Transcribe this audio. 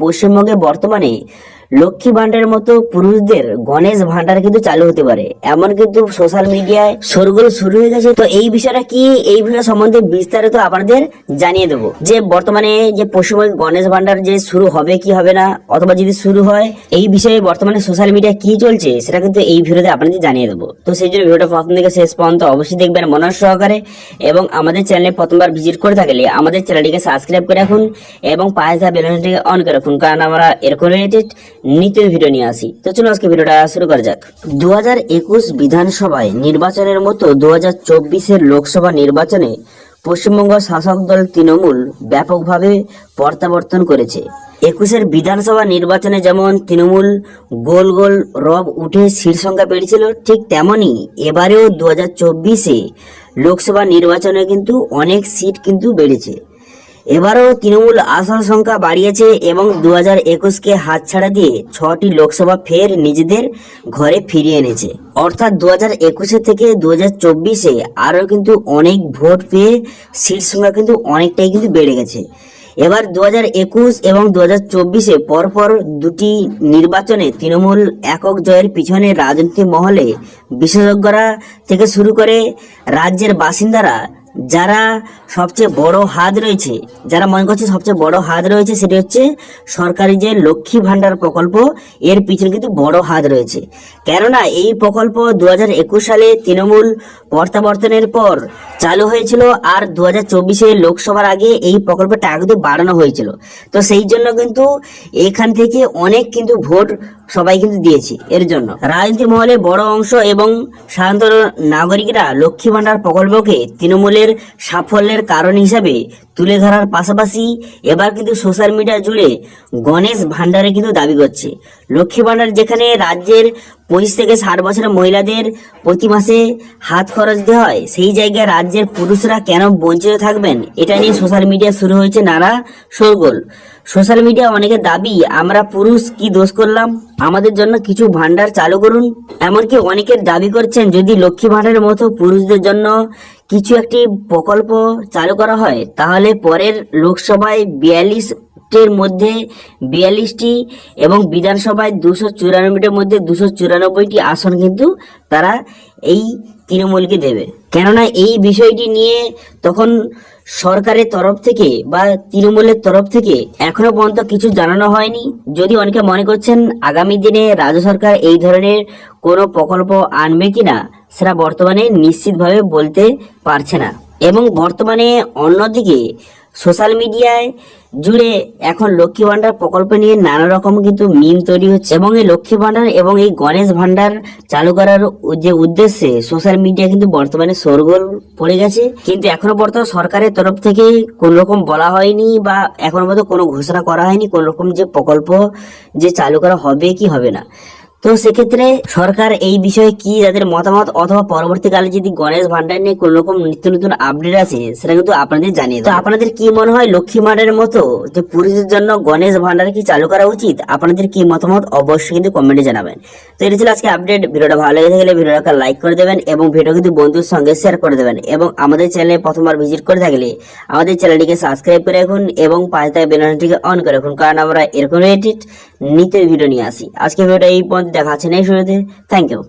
পশ্চিমবঙ্গে বর্তমানে লক্ষ্মী ভান্ডারের মতো পুরুষদের গণেশ ভান্ডার কিন্তু চালু হতে পারে। এমন কিন্তু সোশ্যাল মিডিয়ায় শোরগোল শুরু হয়ে গেছে। তো এই বিষয়টা কি? এই বিষয় সম্বন্ধে বিস্তারিত আপনাদের জানিয়ে দেবো। যে বর্তমানে যে পশ্চিমবঙ্গে গণেশ ভান্ডার যে শুরু হবে কি হবে না, অথবা যদি শুরু হয়, এই বিষয়ে বর্তমানে সোশ্যাল মিডিয়া কি চলছে, সেটা কিন্তু এই ভিডিওতে আপনাদের জানিয়ে দেবো। তো সেই জন্য ভিডিওটা প্রথম থেকে শেষ পর্যন্ত অবশ্যই দেখবেন মনোজ সহকারে এবং আমাদের চ্যানেলে প্রথমবার ভিজিট করে থাকলে আমাদের চ্যানেলটিকে সাবস্ক্রাইব করে রাখুন এবং পাশে থাকা বেলনটিকে অন করে রাখুন। কারণ আমরা এরকম রিলেটেড নিত্য ভিডিও নিয়ে আসি। তো চলুন আজকে ভিডিওটা শুরু করা যাক। দু একুশ বিধানসভায় নির্বাচনের মতো দু হাজার লোকসভা নির্বাচনে পশ্চিমবঙ্গ শাসক দল তৃণমূল ব্যাপকভাবে প্রত্যাবর্তন করেছে। একুশের বিধানসভা নির্বাচনে যেমন তৃণমূল গোল গোল রব উঠে সংখ্যা বেড়েছিল, ঠিক তেমনই এবারেও দু হাজার লোকসভা নির্বাচনে কিন্তু অনেক সিট কিন্তু বেড়েছে। এবারও তৃণমূল আসন সংখ্যা বাড়িয়েছে এবং দু হাজার একুশকে হাতছাড়া দিয়ে ছটি লোকসভা ফের নিজেদের ঘরে ফিরিয়ে এনেছে। অর্থাৎ দু হাজার একুশে থেকে দু হাজার চব্বিশে আরও কিন্তু অনেক ভোট পেয়ে সিট সংখ্যা কিন্তু অনেকটাই কিন্তু বেড়ে গেছে। এবার দু হাজার একুশ এবং দু হাজার চব্বিশে পরপর দুটি নির্বাচনে তৃণমূল একক জয়ের পিছনে রাজনীতি মহলে বিশেষজ্ঞরা থেকে শুরু করে রাজ্যের বাসিন্দারা যারা সবচেয়ে বড় হাত রয়েছে, যারা মনে করছে সবচেয়ে বড় হাত রয়েছে সেটি হচ্ছে সরকারি যে লক্ষ্মী ভাণ্ডার প্রকল্প, এর পিছনে কিন্তু বড় হাত রয়েছে। কেননা এই প্রকল্প দু হাজার একুশ সালে তৃণমূল প্রত্যাবর্তনের পর চালু হয়েছিল আর দু হাজার চব্বিশে লোকসভার আগে এই প্রকল্পের টাকা কিন্তু বাড়ানো হয়েছিল। তো সেই জন্য কিন্তু এখান থেকে অনেক কিন্তু ভোট সবাই কিন্তু দিয়েছে এর জন্য। রাজনীতি মহলে বড় অংশ এবং সাধারণত নাগরিকরা লক্ষ্মী ভাণ্ডার প্রকল্পকে তৃণমূলের সাফল্যের কারণ হিসাবে তুলে ধরার পাশাপাশি এবার কিন্তু সোশ্যাল মিডিয়া জুড়ে গণেশ ভাণ্ডারে কিন্তু দাবি করছে। লক্ষ্মী ভাণ্ডার যেখানে রাজ্যের পঁচিশ থেকে ষাট বছরের মহিলাদের প্রতি মাসে হাত খরচ দেওয়া হয়, সেই জায়গায় রাজ্যের পুরুষরা কেন বঞ্চিত থাকবেন? এটা নিয়ে সোশ্যাল মিডিয়া শুরু হয়েছে নানা শোরগোল। সোশ্যাল মিডিয়া অনেকের দাবি, আমরা পুরুষ, কি দোষ করলাম? আমাদের জন্য কিছু ভান্ডার চালু করুন। এমনকি অনেকের দাবি করছেন, যদি লক্ষ্মী ভান্ডারের মতো পুরুষদের জন্য কিছু একটি প্রকল্প চালু করা হয়, তাহলে পরের লোকসভায় বিয়াল্লিশ টির মধ্যে বিয়াল্লিশটি এবং বিধানসভায় দুশো চুরানব্বইটির মধ্যে দুশো চুরানব্বইটি আসন কিন্তু তারা এই তৃণমূলকে দেবে। কেননা এই বিষয়টি নিয়ে তখন সরকারের তরফ থেকে বা তৃণমূলের তরফ থেকে এখনও পর্যন্ত কিছু জানানো হয়নি। যদি অনেকে মনে করছেন আগামী দিনে রাজ্য সরকার এই ধরনের কোনো প্রকল্প আনবে কিনা, সেটা বর্তমানে নিশ্চিতভাবে বলতে পারছে না। এবং বর্তমানে অন্যদিকে সোশ্যাল মিডিয়ায় জুড়ে এখন লক্ষ্মী ভান্ডার প্রকল্প নিয়ে নানা রকম কিন্তু মিম তৈরি হচ্ছে এবং এই লক্ষ্মী ভান্ডার এবং এই গণেশ ভাণ্ডার চালু করার যে উদ্দেশ্যে সোশ্যাল মিডিয়া কিন্তু বর্তমানে সরগোল পড়ে গেছে। কিন্তু এখনও পর্যন্ত সরকারের তরফ থেকে কোন রকম বলা হয়নি বা এখনও পর্যন্ত কোনো ঘোষণা করা হয়নি কোন রকম যে প্রকল্প যে চালু করা হবে কি হবে না। তো সেক্ষেত্রে সরকার এই বিষয়ে কি তাদের মতামত? অথবা পরবর্তীকালে যদি গণেশ ভান্ডার নিয়ে কোন রকম নিত্য নতুন আপডেট আছে সেটা কিন্তু আপনাদের জানিয়ে তো আপনাদের কি মনে হয় লক্ষ্মী ভান্ডারের মতো যে পুরুষের জন্য গণেশ ভান্ডার কি চালু করা উচিত? আপনাদের কি মতামত অবশ্যই কিন্তু কমেন্টে জানাবেন। তো এটা ছিল আজকে আপডেট ভিডিওটা ভালো লেগে থাকলে ভিডিওটাকে লাইক করে দেবেন এবং ভিডিও কিন্তু বন্ধুর সঙ্গে শেয়ার করে দেবেন এবং আমাদের চ্যানেলে প্রথমবার ভিজিট করে থাকলে আমাদের চ্যানেলটিকে সাবস্ক্রাইব করে রাখুন এবং পাশে থাকা বেলনটিকে অন করে রাখুন। কারণ আমরা এরকম রিলেটেড নিত্য ভিডিও নিয়ে আসি। আজকে ভিডিওটা এই পর্যন্ত দেখা না এই শুরুতে থ্যাংক ইউ